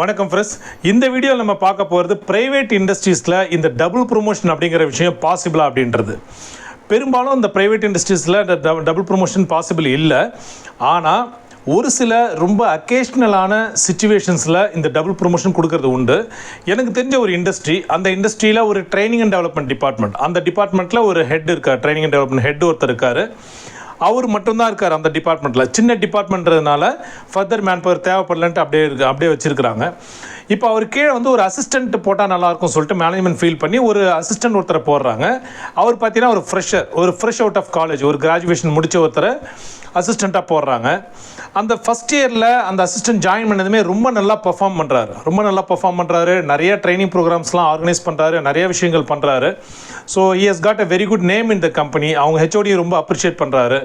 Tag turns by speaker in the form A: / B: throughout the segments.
A: வணக்கம் ஃப்ரெண்ட்ஸ் இந்த வீடியோ நம்ம பார்க்க போகிறது ப்ரைவேட் இண்டஸ்ட்ரீஸில் இந்த டபுள் ப்ரொமோஷன் அப்படிங்கிற விஷயம் பாசிபிளா அப்படின்றது. பெரும்பாலும் இந்த ப்ரைவேட் இண்டஸ்ட்ரீஸில் இந்த டபுள் ப்ரொமோஷன் பாசிபிள் இல்லை. ஆனால் ஒரு சில ரொம்ப அக்கேஷ்னலான சுச்சுவேஷன்ஸில் இந்த டபுள் ப்ரொமோஷன் கொடுக்கறது உண்டு. எனக்கு தெரிஞ்ச ஒரு இண்டஸ்ட்ரி அந்த இண்டஸ்ட்ரியில் ஒரு ட்ரைனிங் அண்ட் டெவலப்மெண்ட் டிபார்ட்மெண்ட் அந்த டிபார்ட்மெண்ட்டில் ஒரு ஹெட் இருக்கார் ட்ரைனிங் அண்ட் டெவலப்மெண்ட் ஹெட் ஒருத்தர் இருக்கார். அவர் மட்டும்தான் இருக்கார் அந்த டிபார்ட்மெண்ட்டில் சின்ன டிபார்ட்மெண்ட்றதுனால ஃபர்தர் மேன் பவர் தேவைப்படலன்ட்டு அப்படியே இருக்கு அப்படியே வச்சுருக்கிறாங்க. இப்போ அவர் கீழே வந்து ஒரு அசிஸ்டன்ட் போட்டால் நல்லாயிருக்கும் சொல்லிட்டு மேனேஜ்மெண்ட் ஃபீல் பண்ணி ஒரு அசிஸ்டன்ட் ஒருத்தரை போடுறாங்க. அவர் பார்த்தீங்கன்னா ஒரு ஃப்ரெஷர் ஒரு ஃப்ரெஷ் அவுட் ஆஃப் காலேஜ் ஒரு கிராஜுவேஷன் முடித்த ஒருத்தரை அசிஸ்டண்ட்டாக போடுறாங்க. அந்த ஃபஸ்ட் இயரில் அந்த அசிஸ்டன்ட் ஜாயின் பண்ணதுமே ரொம்ப நல்லா பர்ஃபார்ம் பண்ணுறாரு ரொம்ப நல்லா பர்ஃபார்ம் பண்ணுறாரு நிறைய ட்ரைனிங் ப்ரோக்ராம்ஸ்லாம் ஆர்கனைஸ் பண்ணுறாரு நிறைய விஷயங்கள் பண்ணுறாரு so he has got a very good name in the company அவங்க ஹெச்ஓடி ரொம்ப அப்ரிஷியேட் பண்ணுறாரு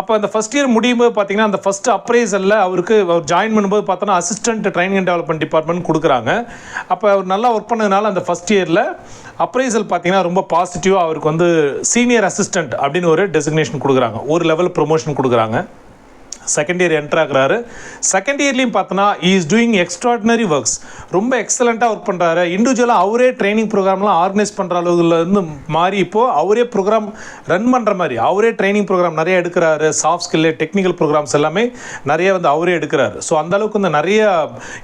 A: அப்போ அந்த ஃபஸ்ட் இயர் முடியும் போது பார்த்தீங்கன்னா அந்த ஃபஸ்ட் அப்ரைசலில் அவருக்கு அவர் ஜாயின் பண்ணும்போது பார்த்தோன்னா assistant training and development department கொடுக்குறாங்க. அப்போ அவர் நல்லா ஒர்க் பண்ணதுனால அந்த ஃபஸ்ட் இயரில் அப்ரைசல் பார்த்தீங்கன்னா ரொம்ப பாசிட்டிவாக அவருக்கு வந்து சீனியர் அசிஸ்டன்ட் அப்படின்னு ஒரு டெசிக்னேஷன் கொடுக்குறாங்க. ஒரு லெவல் ப்ரொமோஷன் கொடுக்குறாங்க. செகண்ட் இயர் என்டர் ஆகிறாரு. செகண்ட் இயர்லேயும் பார்த்தோன்னா இஸ் டூயிங் எக்ஸ்ட்ராடினரி ஒர்க்ஸ் ரொம்ப எக்ஸலண்ட்டாக ஒர்க் பண்ணுறாரு இண்டிவிஜுவலாக அவரே ட்ரைனிங் ப்ரோக்ராம்லாம் ஆர்கனைஸ் பண்ணுற அளவுலேருந்து மாறி இப்போது அவரே ப்ரோக்ராம் ரன் பண்ணுற மாதிரி அவரே ட்ரைனிங் ப்ரோக்ராம் நிறைய எடுக்கிறாரு. சாஃப்ட் ஸ்கில்லு டெக்னிக்கல் ப்ரோக்ராம்ஸ் எல்லாமே நிறைய வந்து அவரே எடுக்கிறாரு. ஸோ அந்த அளவுக்கு வந்து நிறைய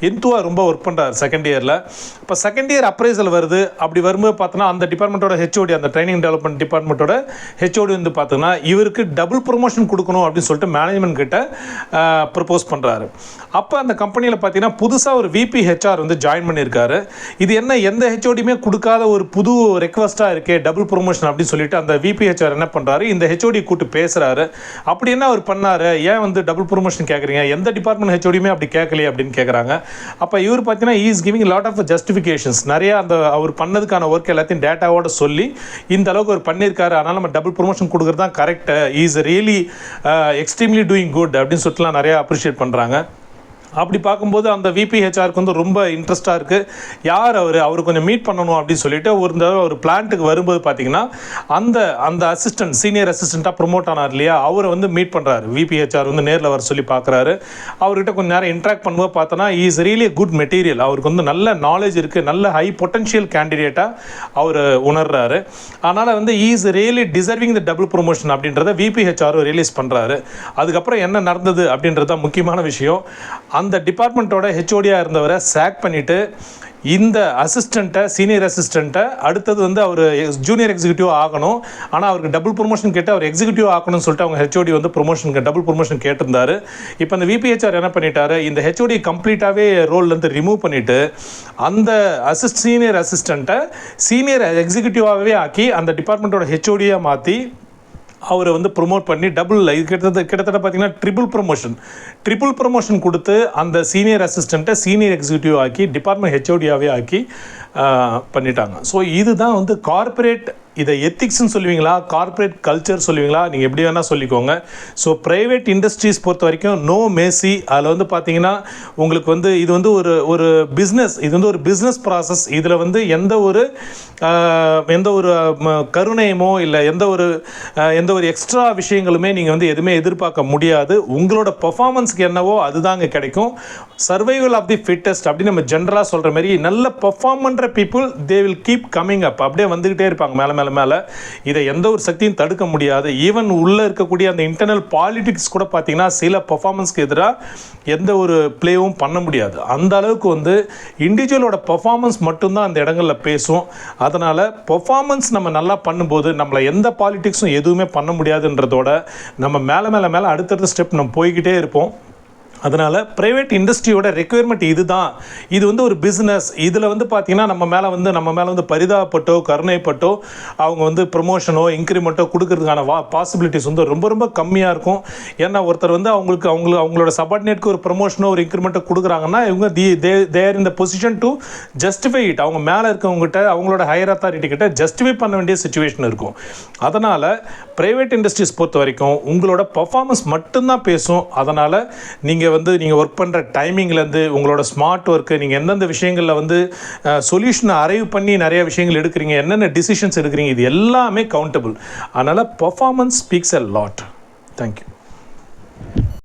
A: இந்துவாக ரொம்ப ஒர்க் பண்ணுறாரு செகண்ட் இயரில் இப்போ செகண்ட் இயர் அப்ரைசல் வருது. அப்படி வரும்போது பார்த்தோன்னா அந்த டிபார்ட்மெண்ட்டோட ஹெச்ஓடி அந்த ட்ரைனிங் டெவலப்மெண்ட் டிபார்ட்மெண்ட்டோட ஹெச்ஓடி வந்து பார்த்தோன்னா இவருக்கு டபுள் ப்ரொமோஷன் கொடுக்கணும் அப்படின்னு சொல்லிட்டு மேனேஜ்மெண்ட் கிட்ட ப்ரப்போஸ் பண்ணுறாரு அப்போ அந்த கம்பெனியில் பார்த்தீங்கன்னா புதுசாக ஒரு விபி ஹெச்ஆர் வந்து ஜாயின் பண்ணியிருக்காரு. இது என்ன எந்த ஹெச்ஓடியுமே கொடுக்காத ஒரு புது ரெக்வஸ்ட்டாக இருக்கே டபுள் ப்ரொமோஷன் அப்படின்னு சொல்லிட்டு அந்த விபி ஹெச்ஆர் என்ன பண்ணுறாரு இந்த ஹெச்ஓடி கூட்டு பேசுகிறாரு அப்படி என்ன அவர் பண்ணார்? ஏன் வந்து டபுள் ப்ரொமோஷன் கேட்குறீங்க எந்த டிபார்ட்மெண்ட் ஹெச்ஓடியுமே அப்படி கேட்கலையே அப்படின்னு கேட்குறாங்க அப்போ இவர் பார்த்தீங்கன்னா is giving lot of justifications நிறையா அந்த அவர் பண்ணதுக்கான ஒர்க் எல்லாத்தையும் டேட்டாவோட சொல்லி இந்த அளவுக்கு அவர் பண்ணியிருக்காரு. அதனால் நம்ம டபுள் ப்ரொமோஷன் கொடுக்குறது தான் correct is really extremely doing good அப்படின்னு சொல்லிட்டுலாம் நிறையா அப்ரிஷியேட் பண்ணுறாங்க அப்படி பார்க்கும்போது அந்த விபிஹெச்ஆருக்கு வந்து ரொம்ப இன்ட்ரெஸ்ட்டாக இருக்குது யார் அவர்? அவர் கொஞ்சம் மீட் பண்ணணும் அப்படின்னு சொல்லிட்டு ஒரு தடவை ஒரு பிளான்ட்டுக்கு வரும்போது பார்த்தீங்கன்னா அந்த அந்த அசிஸ்டன்ட் சீனியர் அசிஸ்டண்ட்டாக ப்ரொமோட் ஆனார் இல்லையா? அவரை வந்து மீட் பண்ணுறாரு விபிஹெச்ஆர் வந்து நேரில் வர சொல்லி பார்க்குறாரு. அவர்கிட்ட கொஞ்சம் நேரம் இன்ட்ராக்ட் பண்ணும்போது பார்த்தோன்னா இஸ் ரியலி குட் மெட்டீரியல் அவருக்கு வந்து நல்ல நாலேஜ் இருக்குது நல்ல ஹை பொட்டன்ஷியல் கேண்டிடேட்டாக அவர் உணர்றாரு. அதனால் வந்து is really deserving the double promotion அப்படின்றத விபிஹெச்ஆர் ரிலீஸ் பண்ணுறாரு அதுக்கப்புறம் என்ன நடந்தது அப்படின்றது தான் முக்கியமான விஷயம். அந்த டிபார்ட்மெண்ட்டோட ஹெச்ஓடியாக இருந்தவரை சேக் பண்ணிவிட்டு இந்த அசிஸ்டண்ட்டை சீனியர் அசிஸ்டண்ட்டை அடுத்தது வந்து அவர் ஜூனியர் எக்ஸிக்யூட்டிவ் ஆகணும். ஆனால் அவருக்கு டபுள் ப்ரொமோஷன் கேட்டு அவர் எக்ஸிக்யூட்டிவ் ஆகணும்னு சொல்லிட்டு அவங்க ஹெச்ஓடி வந்து ப்ரொமோஷன் டபுள் ப்ரொமோஷன் கேட்டிருந்தாரு. இப்போ அந்த விபிஹெச்ஆர் என்ன பண்ணிட்டாரு இந்த ஹெச்ஓடி கம்ப்ளீட்டாகவே ரோல்லேருந்து ரிமூவ் பண்ணிவிட்டு அந்த அசிஸ்ட் சீனியர் அசிஸ்டண்ட்டை சீனியர் எக்ஸிக்யூட்டிவாகவே ஆக்கி அந்த டிபார்ட்மெண்ட்டோட ஹெச்ஓடியாக மாற்றி அவரை வந்து ப்ரொமோட் பண்ணி டபுள் கிட்டத்தட்ட கிட்டத்தட்ட பார்த்தீங்கன்னா ட்ரிபிள் ப்ரொமோஷன் ட்ரிபிள் ப்ரொமோஷன் கொடுத்து அந்த சீனியர் அசிஸ்டண்ட்டை சீனியர் எக்ஸிக்யூட்டிவ் ஆக்கி டிபார்ட்மெண்ட் ஹெச்ஓடியாகவே ஆக்கி பண்ணிட்டாங்க. ஸோ இதுதான் வந்து கார்ப்பரேட் இதை எத்திக்ஸ்னு சொல்லுவீங்களா? கார்ப்பரேட் கல்ச்சர் சொல்லுவீங்களா? நீங்கள் எப்படி வேணால் சொல்லிக்கோங்க. ஸோ ப்ரைவேட் இண்டஸ்ட்ரீஸ் பொறுத்த வரைக்கும் நோ மேசி அதில் வந்து பார்த்தீங்கன்னா உங்களுக்கு வந்து இது வந்து ஒரு ஒரு பிஸ்னஸ் இது வந்து ஒரு பிஸ்னஸ் ப்ராசஸ் இதில் வந்து எந்த ஒரு எந்த ஒரு கருணையமோ இல்லை எந்த ஒரு எந்த ஒரு எக்ஸ்ட்ரா விஷயங்களுமே நீங்கள் வந்து எதுவுமே எதிர்பார்க்க முடியாது. உங்களோட பர்ஃபாமன்ஸ்க்கு என்னவோ அதுதாங்க கிடைக்கும். சர்வைவல் ஆஃப் தி ஃபிட்டஸ்ட் அப்படின்னு நம்ம ஜென்ரலாக சொல்கிற மாதிரி நல்ல பர்ஃபார்ம் பண்ணுற people they will keep coming up அப்படியே வந்துக்கிட்டே இருப்பாங்க மேலே மேலே மேலே. இதை எந்த ஒரு சக்தியும் தடுக்க முடியாது. ஈவன் உள்ளே இருக்கக்கூடிய அந்த இன்டர்னல் பாலிட்டிக்ஸ் கூட பார்த்தீங்கன்னா சில பர்ஃபார்மன்ஸ்க்கு எதிராக எந்த ஒரு ப்ளேவும் பண்ண முடியாது. அந்த அளவுக்கு வந்து இண்டிவிஜுவலோட பர்ஃபார்மன்ஸ் மட்டும்தான் அந்த இடங்களில் பேசும். அதனால் பர்ஃபார்மன்ஸ் நம்ம நல்லா பண்ணும்போது நம்மளை எந்த பாலிட்டிக்ஸும் எதுவுமே பண்ண முடியாதுன்றதோட நம்ம மேலே மேலே மேலே அடுத்தடுத்த ஸ்டெப் நம்ம போய்கிட்டே இருப்போம். அதனால் ப்ரைவேட் இண்டஸ்ட்ரியோட ரெக்குயர்மெண்ட் இதுதான். இது வந்து ஒரு பிஸ்னஸ் இதில் வந்து பார்த்திங்கன்னா நம்ம மேலே வந்து நம்ம மேலே வந்து பரிதாபப்பட்டோ கருணைப்பட்டோ அவங்க வந்து ப்ரொமோஷனோ இன்க்ரிமெண்ட்டோ கொடுக்கறதுக்கான வா பாசிபிலிட்டிஸ் வந்து ரொம்ப ரொம்ப கம்மியாக இருக்கும். ஏன்னா ஒருத்தர் வந்து அவங்களுக்கு அவங்களுக்கு அவங்களோட சபார்டினேட்க்கு ஒரு ப்ரொமோஷனோ ஒரு இன்க்ரிமெண்ட்டோ கொடுக்குறாங்கன்னா இவங்க தி தே தேர் இந்த பொசிஷன் டு ஜஸ்டிஃபை இட் அவங்க மேலே இருக்கவங்ககிட்ட அவங்களோட ஹையர் அத்தாரிட்டி கிட்ட ஜஸ்டிஃபை பண்ண வேண்டிய சுச்சுவேஷன் இருக்கும். அதனால் ப்ரைவேட் இண்டஸ்ட்ரீஸ் பொறுத்த வரைக்கும் உங்களோட பர்ஃபார்மன்ஸ் மட்டும்தான் பேசும். அதனால் நீங்கள் வந்து நீங்கள் ஒர்க் பண்ணுற டைமிங்லேருந்து உங்களோட ஸ்மார்ட் ஒர்க்கு நீங்கள் எந்தெந்த விஷயங்களில் வந்து சொல்யூஷனை அரைவ் பண்ணி நிறைய விஷயங்கள் எடுக்கிறீங்க என்னென்ன டிசிஷன்ஸ் எடுக்கிறீங்க இது எல்லாமே கவுண்டபுள் அதனால் performance speaks a lot thank you